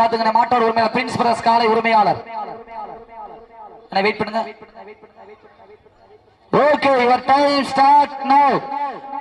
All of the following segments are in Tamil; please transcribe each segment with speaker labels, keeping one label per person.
Speaker 1: பாத்துங்க மாட்டோட உரிமையாளர் பிரின்ஸ் பிரஸ் காலை உரிமையாளர். வெயிட் பண்ணுங்க. Okay your time start now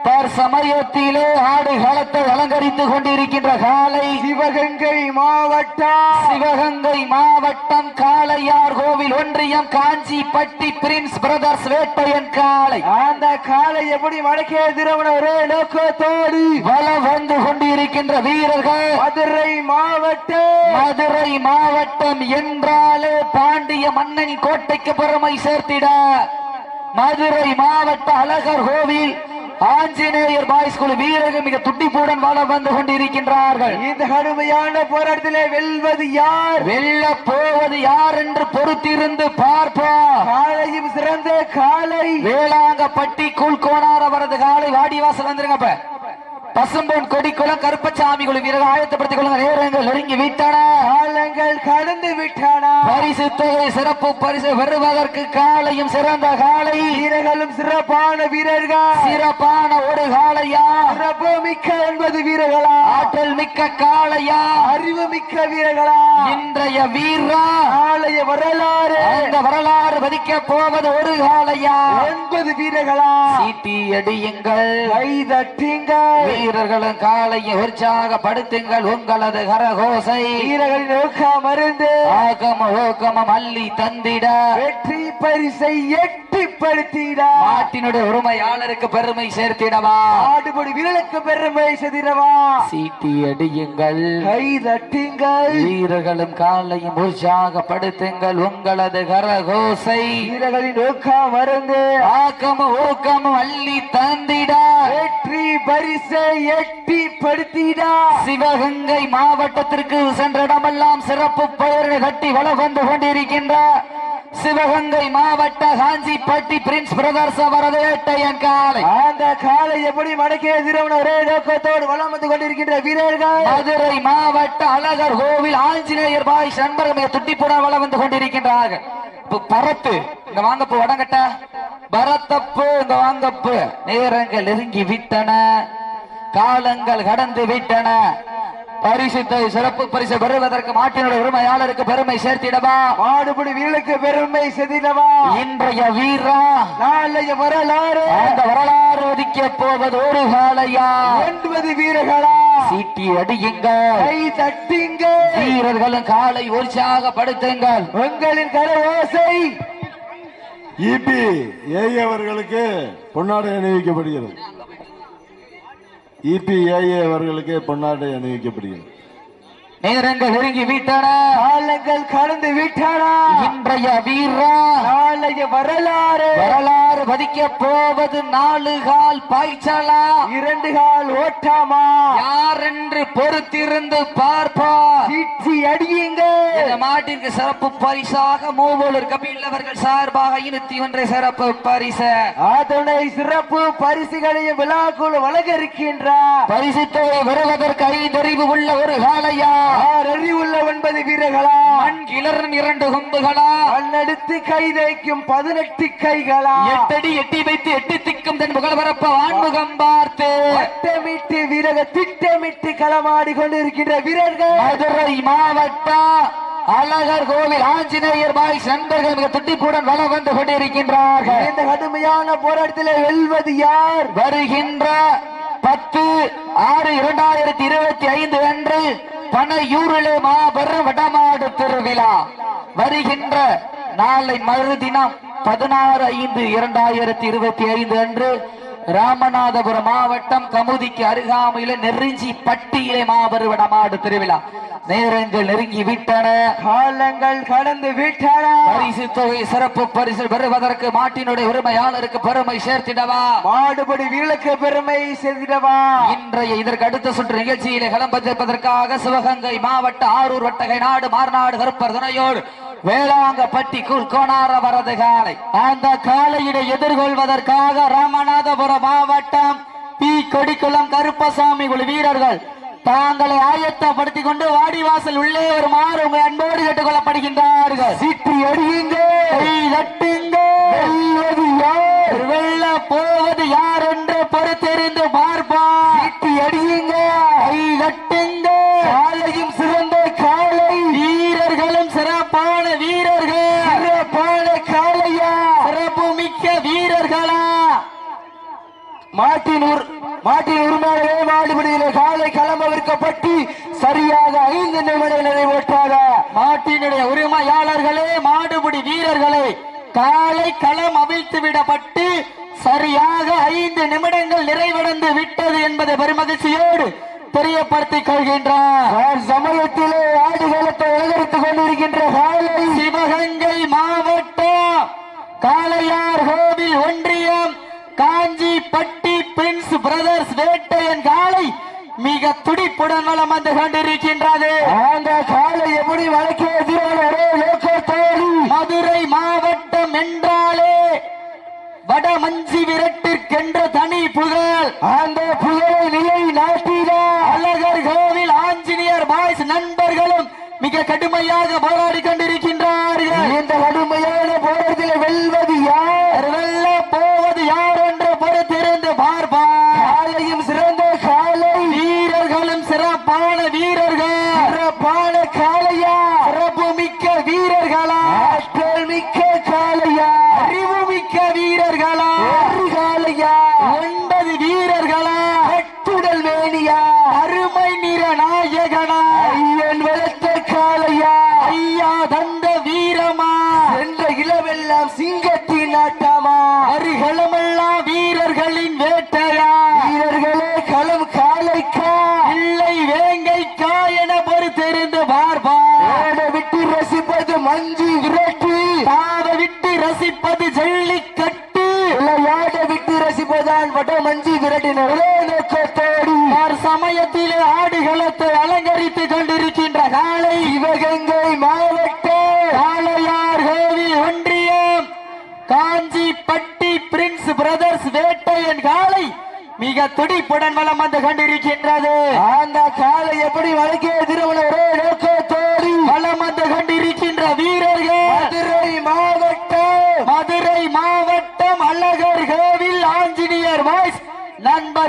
Speaker 1: தற்சமயத்திலே ஆடு களத்தை அலங்கரித்து கொண்டிருக்கின்ற காலை
Speaker 2: சிவகங்கை மாவட்டம்.
Speaker 1: சிவகங்கை மாவட்டம் காளையார் கோவில் ஒன்றியம் காஞ்சிப்பட்டி பிரின்ஸ் பிரதர்ஸ் வேட்டையன் காளை.
Speaker 2: அந்த காலை எப்படி மடக்கிய திருமண ஒரே நோக்கத்தோடு
Speaker 1: வலம் வந்து கொண்டிருக்கின்ற வீரர்கள்
Speaker 2: மதுரை மாவட்டம்.
Speaker 1: மதுரை மாவட்டம் என்றாலே பாண்டிய மன்னன் கோட்டைக்கு பெருமை சேர்த்திட. மதுரை மாவட்ட அழகர் கோவில் ஆஞ்சநேயர் பாய்ஸ் குழு வீரர்கள் மிக துடிப்புடன் வலம் வந்து கொண்டிருக்கின்றார்கள்.
Speaker 2: இந்த கடுமையான போராட்டத்திலே வெல்வது யார்?
Speaker 1: வெல்ல போவது யார் என்று பொறுத்திருந்து பார்ப்போம்.
Speaker 2: காலையும் சிறந்த காலை.
Speaker 1: வேளாங்கப்பட்டி கூழ்கோணார் அவரது காலை வாடிவாசல் வந்துருங்க அப்ப. பசும்பொன் கொடிக்குளம் கருப்பசாமி குழு வீரர்கள் ஆயத்தப்படுத்திக் கொள்ளுங்க நேரங்கள் நெருங்கி விட்டன.
Speaker 2: காலங்கள் கடந்து விட்டன.
Speaker 1: பரிசு தொகை சிறப்பு பரிசு பெறுவதற்கு காலையும் சிறந்த காலை.
Speaker 2: வீரர்களும் சிறப்பான வீரர்கள்.
Speaker 1: சிறப்பான ஒரு காளையா
Speaker 2: சிறப்பு மிக்க என்பது வீரர்களா?
Speaker 1: ஆற்றல் மிக்க காளையா
Speaker 2: அறிவு மிக்க வீரர்களா?
Speaker 1: இன்றைய வீரா?
Speaker 2: ஆலய வரலாறு.
Speaker 1: அந்த வரலாறு பதிக்க போவது ஒரு காளையா
Speaker 2: ஒன்பது வீரர்களா?
Speaker 1: சீட்டி அடியுங்கள்.
Speaker 2: கை தட்டுங்கள்.
Speaker 1: வீரர்களும் காலையை உற்சாகப்படுத்துங்கள் உங்களது கரகோசை.
Speaker 2: வீரர்களின் நோக்கம் மருந்து
Speaker 1: ஆகம ஓகமம் அள்ளி தந்திட.
Speaker 2: வெற்றி பரிசை எட்டிப்படுத்திட
Speaker 1: நாட்டினுடைய உரிமையாளருக்கு பெருமை சேர்த்திடவா?
Speaker 2: ஆடுபடி வீரர்களுக்கு பெருமை செதிரவா
Speaker 1: சீட்டி அடியுங்கள்.
Speaker 2: கை தட்டுங்கள்.
Speaker 1: வீரர்களும் காலையும் உற்சாகப்படுத்துங்கள் உங்களது கரகோசை.
Speaker 2: வீரர்களின் நோக்கம் மருந்து
Speaker 1: ஆக்கம ஊக்கமும் அள்ளி தந்திட.
Speaker 2: வெற்றி பரிசை எட்டிப்படுத்திட
Speaker 1: சிவகங்கை மாவட்டத்திற்கு சென்ற இடமெல்லாம் சிறப்பு பெயரை கட்டி வளம் வந்து கொண்டிருக்கின்ற சிவகங்கை மாவட்ட காஞ்சிப்பட்டி பிரின்ஸ் பிரதர்ஸ் அவரது வேட்டையன் காலை.
Speaker 2: அந்த காலை எப்படி மடக்கிய திருமண ஒரே நோக்கத்தோடு வளம் வந்து கொண்டிருக்கின்ற வீரர்கள்?
Speaker 1: மதுரை மாவட்ட அழகர் கோவில் ஆஞ்சநேயர் பாய் நண்பர்கள் மிக துட்டிப்புடன் வளம் வந்து கொண்டிருக்கின்றார்கள் இப்ப பரத்து இங்க வாங்கப்பு வடங்கட்ட. பரத்தப்பு இங்க வாங்கப்பு. நேரங்கள் நெருங்கி விட்டன. காலங்கள் கடந்து விட்டன. பரிசுத்தை சிறப்பு பரிசு பெறுவதற்கு மாட்டினுடைய உரிமையாளருக்கு பெருமை சேர்த்திடவா?
Speaker 2: ஆடுபடி வீரர்களுக்கு பெருமை செதிரவா
Speaker 1: இன்றைய வீரா
Speaker 2: நாளைய வரலாறு.
Speaker 1: அந்த வரலாறு ஒதுக்கிய போவது ஒரு காலையா
Speaker 2: ஒன்பது வீரர்களா?
Speaker 1: சீட்டி அடியுங்கள்.
Speaker 2: கை தட்டுங்க
Speaker 1: வீரர்களும் காலை உற்சாகப்படுத்துங்கள்.
Speaker 2: உங்களின் கர ஓசை.
Speaker 3: இபி ஏஏ அவர்களுக்கு பொன்னாடை அணிவிக்கப்படுகிறது. இபி ஏஏ அவர்களுக்கு பொன்னாடை அணிவிக்கப்படுகிறது.
Speaker 1: நேரங்கள் நெருங்கி விட்டன.
Speaker 2: காலங்கள் கடந்து விட்டனா.
Speaker 1: இன்றைய வீரா.
Speaker 2: நாளைய வரலாறு.
Speaker 1: வரலாறு பதிக்க போவது நாலு கால் பாய்ச்சலா?
Speaker 2: இரண்டு கால் ஓட்டாமா?
Speaker 1: யார் என்று பொறுத்திருந்து பார்ப்பார்?
Speaker 2: சீச்சி அடியுங்க
Speaker 1: இந்த மாட்டிற்கு சிறப்பு பரிசாக மூவோலர் கபில் அவர்கள் சார்பாக இருத்தி ஒன்றை சிறப்பு பரிசு.
Speaker 2: அதனை சிறப்பு பரிசுகளையும் விழாக்குழு வழங்க இருக்கின்றார்
Speaker 1: பரிசு தொகை வருவதற்கு ஐந்தறிவு உள்ள ஒரு காலையா
Speaker 2: அறிவுள்ள ஒன்பது வீரர்களா?
Speaker 1: மண் கிளறும் இரண்டு கொம்புகளா?
Speaker 2: மண்ணெடுத்து கை தைக்கும் பதினெட்டு கைகளா?
Speaker 1: எட்டடி எட்டி வைத்து எட்டி திக்கும் தன் புகழ் பரப்ப வான்முகம் பார்த்து.
Speaker 2: வட்டமிட்டு வீரக திட்டமிட்டு களமாடி கொண்டிருக்கின்ற வீரர்கள்.
Speaker 1: மதுரை மாவட்ட அழகர் கோவில் ஆஞ்சநேயர் பாய் நண்பர்கள் மிக துட்டிப்புடன் வளம் வந்து கொண்டிருக்கின்றார்கள்.
Speaker 2: இந்த கடுமையான போராட்டத்தில் வெல்வது யார்?
Speaker 1: வருகின்ற பத்து ஆறு இரண்டாயிரத்தி இருபத்தி ஐந்து அன்று பனையூரிலே மாபெரும் வடமாடு திருவிழா. வருகின்ற நாளை மறுதினம் பதினாறு ஐந்து இரண்டாயிரத்தி இருபத்தி ஐந்து அன்று ராமநாதபுரம் மாவட்டம் கமுதிக்கு அருகாமையில நெருஞ்சி பட்டியிலே மாபெரும் வடமாடு திருவிழா. நேரங்கள் நெருங்கி விட்டன.
Speaker 2: காலங்கள் கடந்து விட்டன.
Speaker 1: பரிசு தொகை சிறப்பு பரிசு பெறுவதற்கு மாட்டினுடைய உரிமையாளருக்கு பெருமை சேர்த்திடவா?
Speaker 2: மாடுபடி வீரலுக்கு பெருமை செய்திடவா
Speaker 1: இன்றைய இதற்கு அடுத்த சுற்று நிகழ்ச்சியிலே களம்பத்திருப்பதற்காக சிவகங்கை மாவட்ட ஆரூர் வட்டகை நாடு மார்நாடு கருப்பர் துணையோடு வேளாங்கப்பட்டி கூழ் கோணார வரது காலை. அந்த காலையினை எதிர்கொள்வதற்காக ராமநாதபுரம் மாவட்டம் பி. கொடிக்குளம் கருப்பசாமி குழு வீரர்கள் தாங்களை ஆயத்தப்படுத்திக் கொண்டு வாடிவாசல் உள்ளே வருமாறு உங்க அன்போடு கேட்டுக் கொள்ளப்படுகின்றார்கள் சிற்றி யார் வெல்ல போவது யார் என்று பொறுத்தெறிந்து பார்ப்போம் சிட்டி அடியுங்க கை தட்டுங்க காலையும் சிறந்த காலை
Speaker 2: மாட்டின் மாட்டின் உரிமையாளர்களே மாடுபிடியிலே காலை களம்பவிற்கப்பட்டு சரியாக ஐந்து நிமிடம் நிறைவேற்றாத
Speaker 4: மாட்டினுடைய உரிமையாளர்களே மாடுபிடி வீரர்களே காலை களம் அவிழ்த்து விடப்பட்டு சரியாக ஐந்து நிமிடங்கள் நிறைவடைந்து விட்டது என்பதை பெருமகிழ்ச்சியோடு தெரியப்படுத்திக் கொள்கின்றார்.
Speaker 2: சமயத்திலே ஆடுகளத்தை அலங்கரித்துக் கொண்டிருக்கின்ற காலை
Speaker 4: சிவகங்கை மாவட்டம் காளையார் கோவில் ஒன்றியம் காஞ்சி பிரதர்ஸ் வேட்டையன் காளை மிக துடிப்புடன் வலம் வந்து கொண்டிருக்கின்றது.
Speaker 2: அந்த காலை எப்படி வழக்கே எதிரான
Speaker 4: மதுரை மாவட்டம் என்றாலே வடமஞ்சி விரட்டிற்கென்ற தனி புகழ்.
Speaker 2: அந்த புகழை நிலை நாட்டினா
Speaker 4: அழகர் கோவில் ஆஞ்சநேயர் பாய்ஸ் நண்பர்களும் மிக கடுமையாக போராடி கொண்டிருக்கின்றார்கள்.
Speaker 2: இந்த கடுமையான போராட்டத்தில் வெல்வது யார்
Speaker 4: வெல்ல போவது யார் என்று பொறுத்திருந்து பார்ப்பார்
Speaker 2: காலையும் சிறந்த காலை
Speaker 4: வீரர்களும் சிறப்பான வீரர்கள்
Speaker 2: சிறப்பான காளையா
Speaker 4: சிறப்பு மிக்க வீரர்களா
Speaker 2: ஆற்றல் மிக்க காளையா
Speaker 4: அறிவு மிக்க வீரர்களா
Speaker 2: ஒரு காளையா
Speaker 4: ஒன்பது வீரர்களா
Speaker 2: கட்டுடல் மேனியா
Speaker 4: அருமை நிற நாயகனா
Speaker 2: ஐயன் வளர்த்த காளையா
Speaker 4: ஐயா தந்த வீரமா
Speaker 2: என்ற இளவெல்லாம் சிங்கத்தின் நாட்டாமா
Speaker 4: அருகளமெல்லாம் வீரர்களின் வேட்டையா
Speaker 2: வீரர்களே களம் காளைக்கா
Speaker 4: இல்லை வேங்கைக்கா என பொறுத்திருந்து பார்ப்பார்
Speaker 2: ஓட விட்டு ரசிப்பது மஞ்சு விரட்டு
Speaker 4: தாவ விட்டு ரசிப்பது ஜல்லிக்கட்டு
Speaker 2: விளையாட விட்டு வட மஞ்சு விரட்டின ஒரே நோக்கத்தோடு
Speaker 4: யார் சமயத்திலே ஆடுகளத்தை அலங்கரித்துக் கொண்டிருக்கின்ற காலை
Speaker 2: சிவகங்கை மாவட்டம்
Speaker 4: காளையார் கோவில் ஒன்றியம். காஞ்சி பட்டி பிரின்ஸ் பிரதர்ஸ் வேட்டையன் காலை மிக துடிப்புடன் வலம் வந்து கொண்டிருக்கின்றது.
Speaker 2: அந்த காலை எப்படி வழங்கிய திருமண ஒரே நோக்கத்தோடு
Speaker 4: வலம் வந்து கொண்டிருக்கின்ற வீரர்கள்
Speaker 2: மதுரை மாவட்டம்
Speaker 4: மதுரை மாவட்டம் அழகர் கோவில் ஆஞ்சநேயர் வாய்ஸ்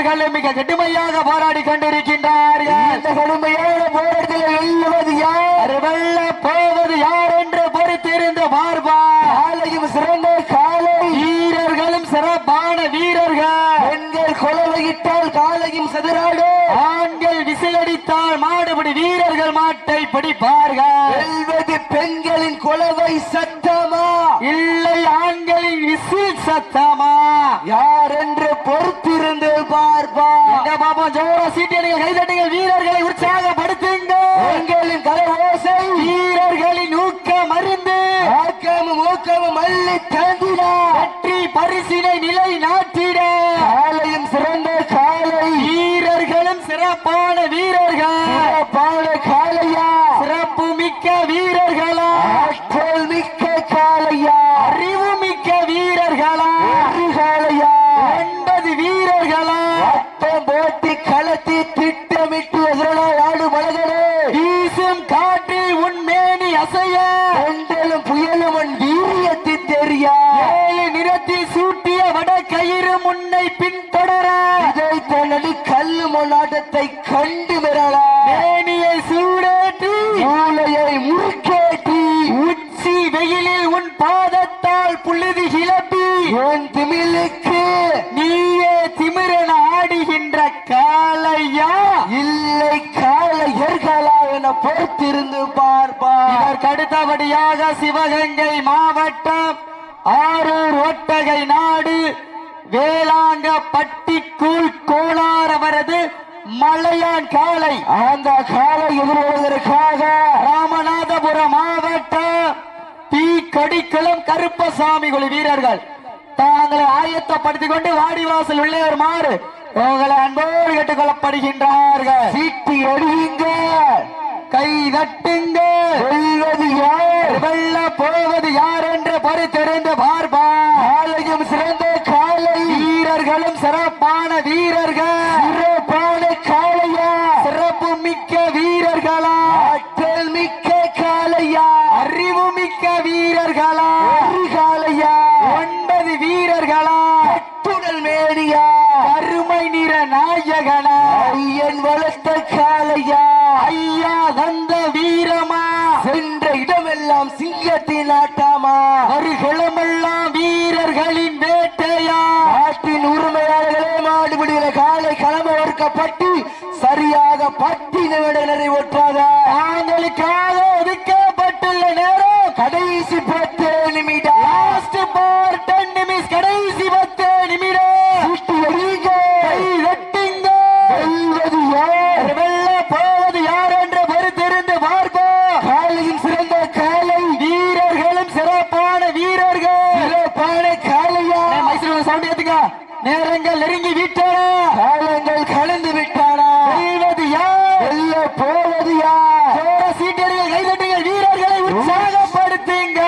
Speaker 4: நண்பர்களும் மிக கடுமையாக போராடி கொண்டிருக்கின்றார்கள்.
Speaker 2: இந்த கடுமையான போராட்டத்தில் வெல்லுவது யார்?
Speaker 4: வெல்ல போவது யார் என்று பொறுத்திருந்து
Speaker 2: காலையும் சிறந்த காலை.
Speaker 4: வீரர்களும் சிறப்பான வீரர்கள்.
Speaker 2: பெண்கள் கொலவையிட்டால் காலையும் சதுராடு
Speaker 4: ஆண்கள் விசிலடித்தால் மாடுபிடி வீரர்கள் மாட்டை பிடிப்பார்கள்.
Speaker 2: வெல்வது பெண்களின் கொலவை சத்தமா?
Speaker 4: இல்லை ஆண்களின் விசில் சத்தமா?
Speaker 2: யார்
Speaker 4: ஜோரா சீட்டியடிகள் கைதட்டுங்கள். வீரர்களை உற்சாக
Speaker 2: பெண்களின் கரவோசை
Speaker 4: வீரர்களின் ஊக்கம் அறிந்து
Speaker 2: ஆக்கமும் ஊக்கமும் அள்ளி தாண்டினா
Speaker 4: வெற்றி பரிசினை நிலை நாட்டிட
Speaker 2: காலையும் சிறந்த காலை
Speaker 4: வீரர்களும் சிறப்பான வீரர்கள்
Speaker 2: சிறப்பான காளையா
Speaker 4: சிறப்பு மிக்க வீரர்களா
Speaker 2: ஆற்றல் மிக்க காளையா
Speaker 4: அறிவு மிக்க வீரர்களா
Speaker 2: ஒரு காளையா
Speaker 4: ஒன்பது வீரர்களா
Speaker 2: வட்டம் போட்டி களத்தி திட்டமிட்டு எதிரான ஆடு மலகனே
Speaker 4: வீசும் காற்றில் உன் மேனி அசைய
Speaker 2: பெண்களும் புயலும் உன் வீரியத்தை தெரியா
Speaker 4: ஏழு நிறத்தில் சூட்டிய வட கயிறு முன்னை பின்தொடர
Speaker 2: இதை தன்னடி கல்லு மொன்னாட்டத்தை கண்டு விரலா
Speaker 4: மேனியை சூடேற்றி
Speaker 2: மூளையை முறுக்கேட்டி
Speaker 4: உச்சி வெயிலில் உன் பாதத்தால் புழுதி கிளப்பி
Speaker 2: உன் திமிலுக்கு
Speaker 4: நீயே திமிரன ஆடுகின்ற காளையா?
Speaker 2: இல்லை காளையர்களா என பொறுத்திருந்து பார்ப்பா
Speaker 4: இதற்கு அடுத்தபடியாக சிவகங்கை மாவட்டம் ஆரூர் ஒட்டகை நாடு வேளாங்க பட்டிக்கூழ் கோளார் அவரது மலையான் காளை.
Speaker 2: அந்த காலை எதிர்கொள்வதற்காக
Speaker 4: ராமநாதபுரம்? கொடிக்குளம் கருப்பசாமி குழு வீரர்கள். தாங்களை ஆயத்தப்படுத்திக் கொண்டு வாடிவாசல் உள்ளே வருமாறு உங்களை அன்போடு கேட்டுக் கொள்ளப்படுகின்றார்கள்
Speaker 2: சீட்டி அடியுங்க.
Speaker 4: கை தட்டுங்க. வெல்ல போவது யார் என்று பொறுத்திருந்து பார்ப்பார்
Speaker 2: காலையும் சிறந்த காலை.
Speaker 4: வீரர்களும் சிறப்பான வீரர்கள். வந்த வீரமா?
Speaker 2: சென்ற இடமெல்லாம் சிங்கத்தின் ஆட்டாமா?
Speaker 4: மறுகளமெல்லாம் வீரர்களின் வேட்டையா?
Speaker 2: நாட்டின் உரிமையாளர்களே மாடுபிடிகளை காலை
Speaker 4: கிளம்ப வறுக்கப்பட்டு சரியாக
Speaker 2: பட்டி நிமிட
Speaker 4: நிறைவேற்றாத தாங்களுக்காக சவுண்ட் ஏத்துங்க நேரங்கள் நெருங்கி விட்டன
Speaker 2: காலங்கள் கலந்து விட்டானா
Speaker 4: வெல்வது யார்?
Speaker 2: வெல்ல போவது யார்?
Speaker 4: சோர சீட்டடிகள் கைதட்டுங்கள் வீரர்களை உற்சாகப்படுத்துங்க.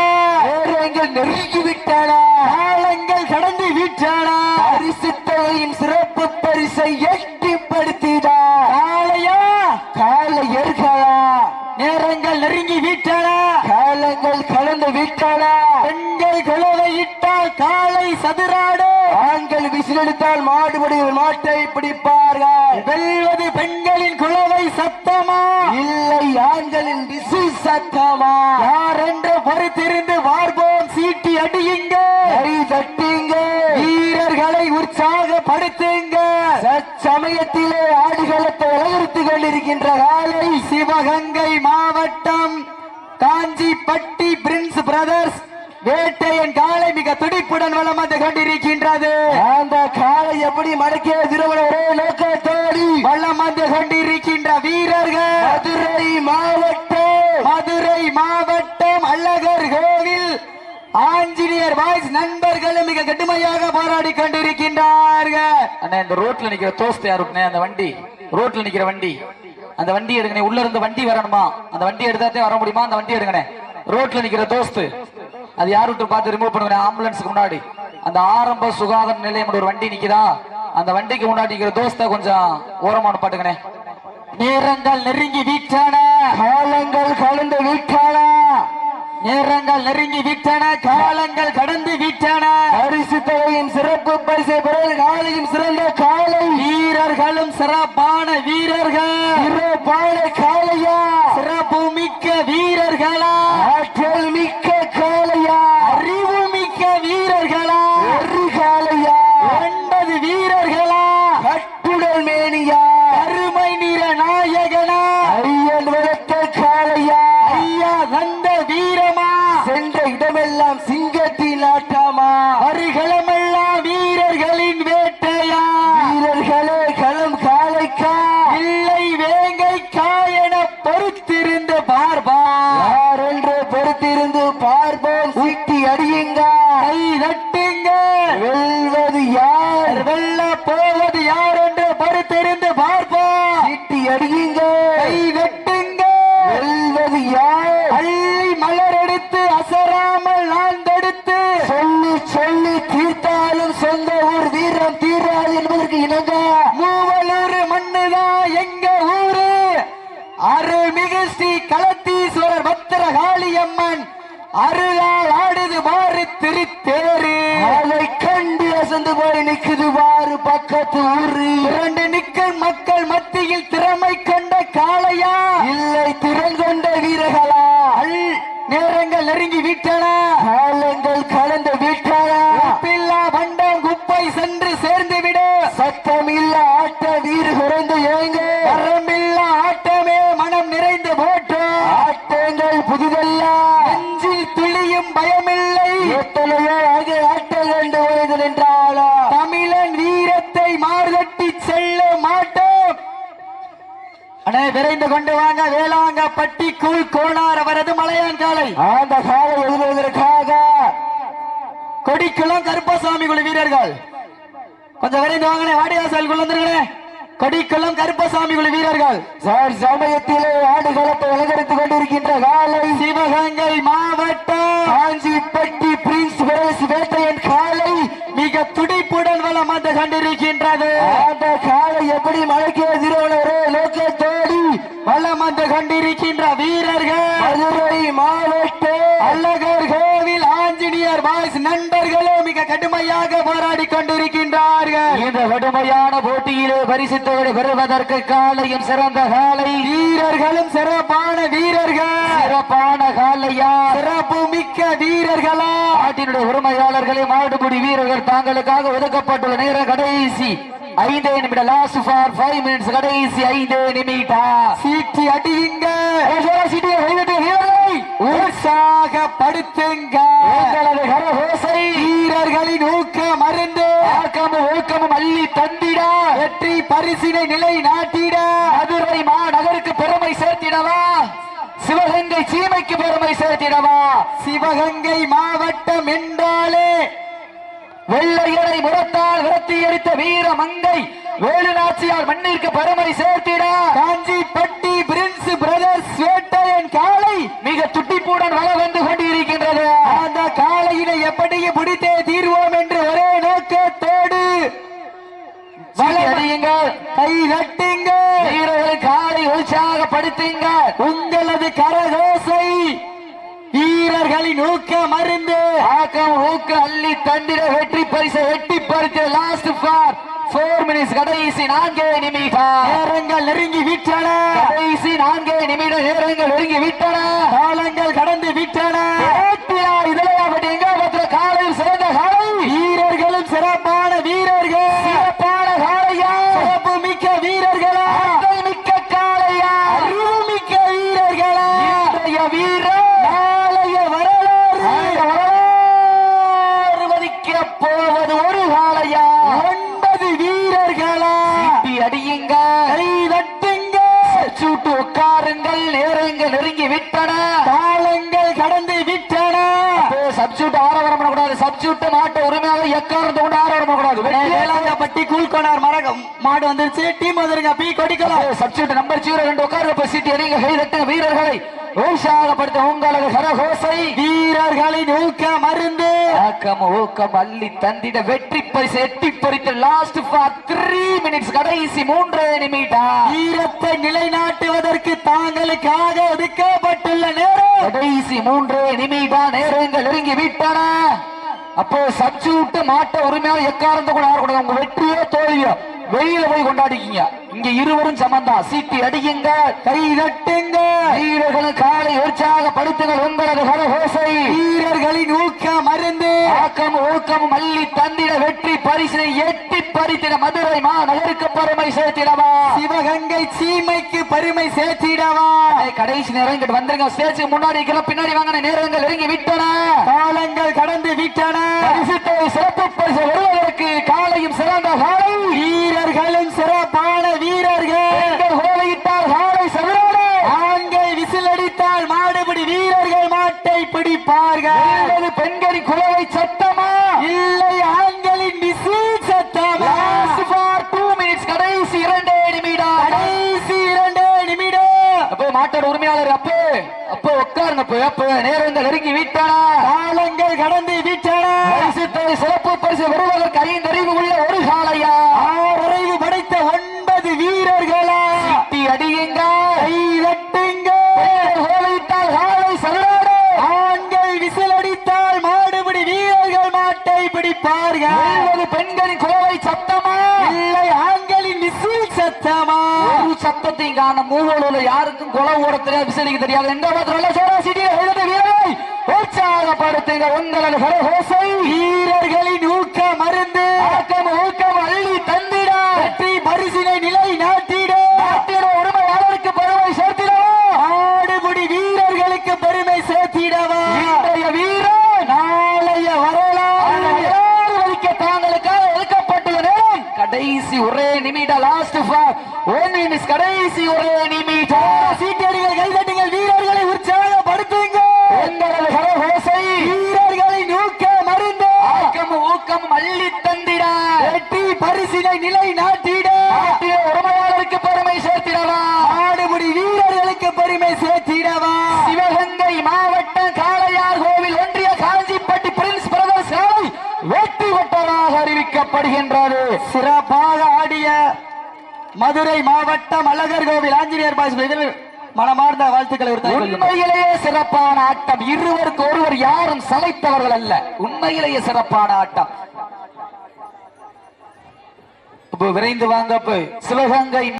Speaker 2: நேரங்கள் நெருங்கி விட்டானா
Speaker 4: காலங்கள் கடந்து விட்டன
Speaker 2: பரிசு தொகையின் சிறப்பு பரிசை எட்டிப்படுத்திடா
Speaker 4: காளையா
Speaker 2: காலையர்களா
Speaker 4: நேரங்கள் நெருங்கி விட்டன
Speaker 2: காலங்கள் கலந்து விட்டானா
Speaker 4: பெண்கள் குழுவை இட்டால் காலை சதுராடு
Speaker 2: ஆண்கள் விசிலெடுத்தால் மாடுபடிகள் மாட்டை பிடிப்பார்கள்
Speaker 4: வெல்வது பெண்களின் குழுவை சத்தமா
Speaker 2: இல்லை ஆண்களின் விசி சத்தமா
Speaker 4: யார் என்று பொறுத்திருந்து பார்ப்போம் சீட்டி அடியுங்க.
Speaker 2: கை தட்டிங்க.
Speaker 4: வீரர்களை உற்சாகப்படுத்துங்க.
Speaker 2: சமயத்திலே ஆடுகளத்தை அலங்கரித்துக் கொண்டிருக்கின்ற காலை
Speaker 4: சிவகங்கை மாவட்டம் காஞ்சிப்பட்டி பிரின்ஸ் பிரதர்ஸ் வேட்டையன் காலை மிக துடிப்புடன் வளம் வந்து கொண்டிருக்கின்றது.
Speaker 2: அந்த காலை எப்படி மடக்கிய திருமண ஒரே நோக்கத்தோடி.
Speaker 4: வளம் வந்து கொண்டிருக்கின்ற வீரர்கள்
Speaker 2: மதுரை மாவட்டம்
Speaker 4: மதுரை மாவட்டம் அழகர் கோவில். ஆஞ்சநேயர் வாய்ஸ் நண்பர்களும் மிக கடுமையாக போராடி கொண்டிருக்கின்றார்கள். அண்ணா இந்த ரோட்ல நிக்கிற தோஸ்து யாருக்குண்ணே? அந்த வண்டி. ரோட்ல நிக்கிற வண்டி. அந்த வண்டி எடுங்கண்ணே. உள்ள இருந்து வண்டி வரணுமா? அந்த வண்டி எடுத்தாத்தே வர முடியுமா? அந்த வண்டி எடுங்கண்ணே. ரோட்ல நிக்கிற தோஸ்து. அது யார் விட்டு பார்த்து ரிமூவ் பண்ணுங்க ஆம்புலன்ஸ்க்கு முன்னாடி. அந்த ஆரம்ப சுகாதார நிலையம் ஒரு வண்டி நிக்குதா? அந்த வண்டிக்கு முன்னாடி நிக்கிற தோஸ்த கொஞ்சம் ஓரமான பாட்டுங்கண்ணே நேரங்கள் நெருங்கி வீட்டான.
Speaker 2: காலங்கள் கலந்து விட்டானா.
Speaker 4: நேரங்கள் நெருங்கி விட்டன. காலங்கள் கடந்து விட்டன.
Speaker 2: பரிசு தொகையின் சிறப்பு பரிசை பெற காலையும் சிறந்த காலை.
Speaker 4: வீரர்களும் சிறப்பான வீரர்கள்.
Speaker 2: சிறப்பான காலையா?
Speaker 4: சிறப்பு மிக்க வீரர்களா
Speaker 2: ஆற்றல் மிக்க காலையா
Speaker 4: அறிவு மிக்க வீரர்களா
Speaker 2: ஒரு காலையா
Speaker 4: ஒன்பது வீரர்களா
Speaker 2: கட்டுடல் மேனியா
Speaker 4: அருமை நிற நாயகனா
Speaker 2: ஐயன் வளர்த்த காலையா
Speaker 4: ஐயா தந்த வீரமா
Speaker 2: சென்ற இடமெல்லாம் சிங்கத்தின் ஆட்டாமா
Speaker 4: அருகளமெல்லாம் வீரர்களின் வேட்டையா
Speaker 2: வீரர்களே களம் காலைக்கா
Speaker 4: இல்லை வேங்கை காயன பொறுத்திருந்து பார்பா
Speaker 2: யார் என்று பொறுத்திருந்து பார்ப்போம் சிட்டி அடியுங்க
Speaker 4: கை தட்டுங்க
Speaker 2: வெல்வது யார்
Speaker 4: வெல்ல போவது யார் என்று பொறுத்திருந்து பார்ப்போம்
Speaker 2: சிட்டி அடியுங்க
Speaker 4: கை தட்டுங்க
Speaker 2: வெல்வது யார்
Speaker 4: அள்ளி மலர் எடுத்து அசராமல் நான் தடுத்து
Speaker 2: சொல்லி சொல்லி தீர்த்தாலும் சொந்த ஊர் வீரம் தீராது என்பதற்கு இணங்க
Speaker 4: மூவலூர் மண்ணுதான் எங்க ஊரு அருள்மிகு ஸ்ரீ களத்தீஸ்வரர் பத்திர காளியம்மன் அருளால் ஆடுது மாறு திருத்தேரு
Speaker 2: அதை கண்டு அசந்து போய் நிக்குது பாரு பக்கத்து ஊரு
Speaker 4: இரண்டு நிற்கும் மக்கள் மத்தியில் திறமை கொண்ட காளையா
Speaker 2: இல்லை திறன் கொண்ட வீரர்களா
Speaker 4: அல் நேரங்கள் நெருங்கி விட்டன
Speaker 2: காலங்கள் கலந்து விட்டானா
Speaker 4: பில்லா பண்டம் குப்பை சென்று சேர்ந்து விடு
Speaker 2: சத்தம் இல்ல ஆட்ட வீறு குறைந்து ஏங்க
Speaker 4: வரமில்லா ஆட்டமே மனம் நிறைந்து போட்டு
Speaker 2: ஆட்டங்கள் புதிதல்ல
Speaker 4: நெஞ்சில் துளியும் பயமில்லை
Speaker 2: எத்தனையோ அங்கே ஆட்ட கண்டு ஓய்ந்து நின்றாளா
Speaker 4: தமிழன் வீரத்தை மார்கட்டி செல்ல மாட்டோம் அண்ணே விரைந்து கொண்டு வாங்க வேளாங்க பட்டி கூழ் கோணார் அவரது மலையான் காலை
Speaker 2: அந்த காலை எழுதுவதற்காக
Speaker 4: கொடிக்குளம் கருப்பசாமி குழு வீரர்கள். கொஞ்சம் விரைந்து வாங்கினே வாடிவாசல் குழு வந்துருங்களே. கொடிக்குளம் கருப்பசாமி குழு வீரர்கள்.
Speaker 2: சார் சமயத்திலே ஆடுகளத்தை அலங்கரித்துக் கொண்டிருக்கின்ற காலை
Speaker 4: சிவகங்கை மாவட்டம்.
Speaker 2: காஞ்சிப்பட்டி பிரின்ஸ் பிரதேஷ் வேட்டையன் காலை
Speaker 4: மிக துடிப்புடன் வளம் வந்து கொண்டிருக்கின்றது.
Speaker 2: அந்த காலை எப்படி மலைக்கே திருவண்ண ஒரே நோக்கத்தோடி
Speaker 4: வளம் வந்து கொண்டிருக்கின்ற வீரர்கள்
Speaker 2: மதுரை மாவட்டம்
Speaker 4: அழகர் கோவில் ஆஞ்சநேயர் பாய்ஸ் நண்பர்களும் மிக கடுமையாக போராடி கொண்டிருக்கின்றார்கள். இந்த கடுமையான போட்டியிலே பரிசுத்தோடு பெறுவதற்கு காலையும் சிறந்த காலை. வீரர்களும் சிறப்பான வீரர்கள். சிறப்பான காலையா? சிறப்பு மிக்க வீரர்களா? நாட்டினுடைய உரிமையாளர்களே மாடுபிடி வீரர்கள் தாங்களுக்காக ஒதுக்கப்பட்டுள்ள நேர கடைசி
Speaker 1: ஐந்தே நிமிடம் லாஸ்ட் ஃபார் ஃபைவ் மினிட்ஸ் கடைசி ஐந்தே நிமிடம்.
Speaker 4: சீட்டி அடியுங்க. உற்சாகப்படுத்துங்க.
Speaker 1: உங்களது கரகோசை.
Speaker 4: வீரர்களின் ஊக்கம் மருந்து
Speaker 1: ஆக்கமும் ஊக்கமும் அள்ளி தந்திட
Speaker 4: வெற்றி பரிசினை நிலை நாட்டிட
Speaker 1: மதுரை மாநகருக்கு பெருமை சேர்த்திடவா? சிவகங்கை சீமைக்கு பெருமை சேர்த்திடவா?
Speaker 4: சிவகங்கை மாவட்டம் என்றாலே
Speaker 1: வெள்ளையரை முரத்தால் விரத்தி எரித்த வீர மங்கை வேலுநாச்சியார் மண்ணிற்கு பெருமை சேர்த்திட.
Speaker 4: காஞ்சிப்பட்டி பிரின்ஸ் பிரதர்ஸ் வேட்டையன் காலை
Speaker 1: மிக துட்டிப்புடன் வள வந்து
Speaker 4: கொண்டிருக்கிறார் காளையினை எப்படியும் பிடித்தே தீர்வோம் என்று ஒரே நோக்கத்தோடு கை
Speaker 1: வீரர்கள் காலை உற்சாகப்படுத்துங்க
Speaker 4: உங்களது கரகோசை வீரர்களின் ஊக்கம் மருந்து.
Speaker 1: ஆக்கம் ஊக்க அள்ளி தந்திட வெற்றி பரிசை எட்டி பறித்து லாஸ்ட் ஃபார் போர் மினிட்ஸ் கடைசி நான்கே நிமிடம்.
Speaker 4: நேரங்கள் நெருங்கி விட்டன.
Speaker 1: கடைசி நான்கே நிமிடம் நேரங்கள் நெருங்கி விட்டன.
Speaker 4: காலங்கள் கடந்து
Speaker 1: சப்சூட் மாட்ட உரிமையாக எக்காரத்தை கொண்டு ஆரவாரம் பண்ணக்கூடாது
Speaker 4: வேளாங்கப்பட்டி கூழ்கோனார் மரகம். மாடு வந்துருச்சு டீம் வந்துருங்க பீ கொடிக்கலாம்.
Speaker 1: சப்சூட் நம்பர் ஜீரோ ரெண்டு உட்காரு இப்ப சீட்டி அடிங்க கை தட்டுங்க வீரர்களை உற்சாகப்படுத்த உங்களது கரகோசை
Speaker 4: வீரர்களின் ஊக்க மருந்து.
Speaker 1: ஆக்கம் ஊக்கம் அள்ளி தந்திட வெற்றி பரிசு எட்டி பறித்து லாஸ்ட் ஃபார் த்ரீ மினிட்ஸ் கடைசி மூன்றே நிமிடம்.
Speaker 4: வீரத்தை நிலைநாட்டுவதற்கு தாங்களுக்காக ஒதுக்கப்பட்டுள்ள நேரம்.
Speaker 1: கடைசி மூன்றே நிமிடம் நேரங்கள் நெருங்கி விட்டன. அப்போ சப்ஸ்டியூட் மாட்ட உரிமையாக எக்காரந்த கூட ஆடக்கூடாது உங்க வெற்றியோ தோல்வியோ வெளியில போய் கொண்டாடிக்கீங்க. இங்க இருவரும் சமந்தான் சீட்டி அடிக்குங்க
Speaker 4: கை நட்டுங்க
Speaker 1: வீரர்கள் காலை உற்சாகப்படுத்துங்கள் உங்களது கரகோசை
Speaker 4: வீரர்களின் ஊக்க மருந்து.
Speaker 1: ஆக்கம் ஊக்கம் மல்லி தந்திட வெற்றி பரிசினை ஏற்று பறித்திட மதுரை மாநகருக்கு பெருமை சேர்த்திடவா?
Speaker 4: சிவகங்கை சீமைக்கு பெருமை சேர்த்திடவா?
Speaker 1: கடைசி நேரம் இங்கிட்டு வந்துருங்க. ஸ்டேஜுக்கு முன்னாடி பின்னாடி வாங்கின நேரங்கள் நெருங்கி விட்டன.
Speaker 4: காலங்கள் கடந்து விட்டன.
Speaker 1: பரிசுத்தை சிறப்பு பரிசு வருவதற்கு காலையும் சிறந்த காலை.
Speaker 4: வீரர்களும் சிறப்பான வீரர்கள்.
Speaker 1: கோலையிட்டால் காலை சதுரோடு
Speaker 4: ஆண்கள் விசில் அடித்தால் மாடுபிடி வீரர்கள் மாட்டை பிடிப்பார்கள்.
Speaker 1: பெண்களின் குலவை சத்தமா உட்காருங்க அப்போ நேரங்கள் நெருங்கி விட்டால்
Speaker 4: காலங்கள் கடந்து விட்டன
Speaker 1: பரிசுத்தை சிறப்பு பரிசு வருவதற்கு ஐந்தறிவு உள்ள ஒரு காலையா
Speaker 4: ஆறறிவு படைத்த ஒன்பது வீரர்களா
Speaker 1: சீட்டி அடியுங்க
Speaker 4: கை தட்டுங்க
Speaker 1: பெண்கள் கோலையிட்டால் காலை சதுரோடு
Speaker 4: ஆண்கள் விசில் அடித்தால் மாடுபிடி வீரர்கள் மாட்டை பிடிப்பார்கள்
Speaker 1: என்பது பெண்களின் குலவை சத்தமா
Speaker 4: இல்லை ஆண்களின் விசில் சத்தமா
Speaker 1: ஒரு சத்தத்தையும் காண மூவலூர்ல யாருக்கும் குளம் ஓட தெரியாது விசடிக்க தெரியாது. எந்த மாத்திரம் சோழ சிட்டியில் உற்சாகப்படுத்துங்க. உங்களது
Speaker 4: வீரர்களின் ஊக்க மருந்து
Speaker 1: ஆக்கம் ஊக்கம் அள்ளி தந்திட
Speaker 4: வெற்றி பரிசினை நிலை நாட்டிட
Speaker 1: நாட்டின் உரிமையாளருக்கு பெருமை சேர்த்திடவா
Speaker 4: ஆடுபுடி வீரர்களுக்கு பெருமை சேர்த்திடவா
Speaker 1: இன்றைய வீரன்
Speaker 4: நாளைய வரலாறு
Speaker 1: வரலாறு வலிக்க தாங்களுக்காக ஒதுக்கப்பட்டுள்ள நேரம் கடைசி ஒரே நிமிடம் லாஸ்ட் ஃபார் ஒன் மினிட்ஸ் கடைசி ஒரே நிமிடம்
Speaker 4: சீட்டடிகள் கைதட்டுங்கள் வீரர்களை உற்சாகப்படுத்துங்க
Speaker 1: உங்களது கரகோசை
Speaker 4: வீரர்களின் ஊக்க மருந்து
Speaker 1: ஆக்கம் ஊக்கம் அள்ளி தந்திட
Speaker 4: வெற்றி பரிசினை நிலை நாட்டிட
Speaker 1: நாட்டிய உரிமையாளருக்கு பெருமை சேர்த்திடவா
Speaker 4: ஆடுபுடி வீரர்களுக்கு பெருமை சேர்த்திடவா
Speaker 1: சிவகங்கை மாவட்டம் காளையார் கோவில் ஒன்றிய காஞ்சிப்பட்டி பிரின்ஸ் பிரதர்ஸ் காலை வெற்றி பெற்றதாக அறிவிக்கப்படுகின்றது
Speaker 4: சிறப்பாக ஆடிய மதுரை மாவட்டம் அழகர் கோவில். ஆஞ்சநேயர் பாய்ஸ் மனமார்ந்த வாழ்த்துக்களை.
Speaker 1: உண்மையிலேயே சிறப்பான ஆட்டம். இருவருக்கு ஒருவர் யாரும் சளைத்தவர்கள் அல்ல. உண்மையிலேயே சிறப்பான ஆட்டம். விரைந்து வாங்க போய் சிவகங்கை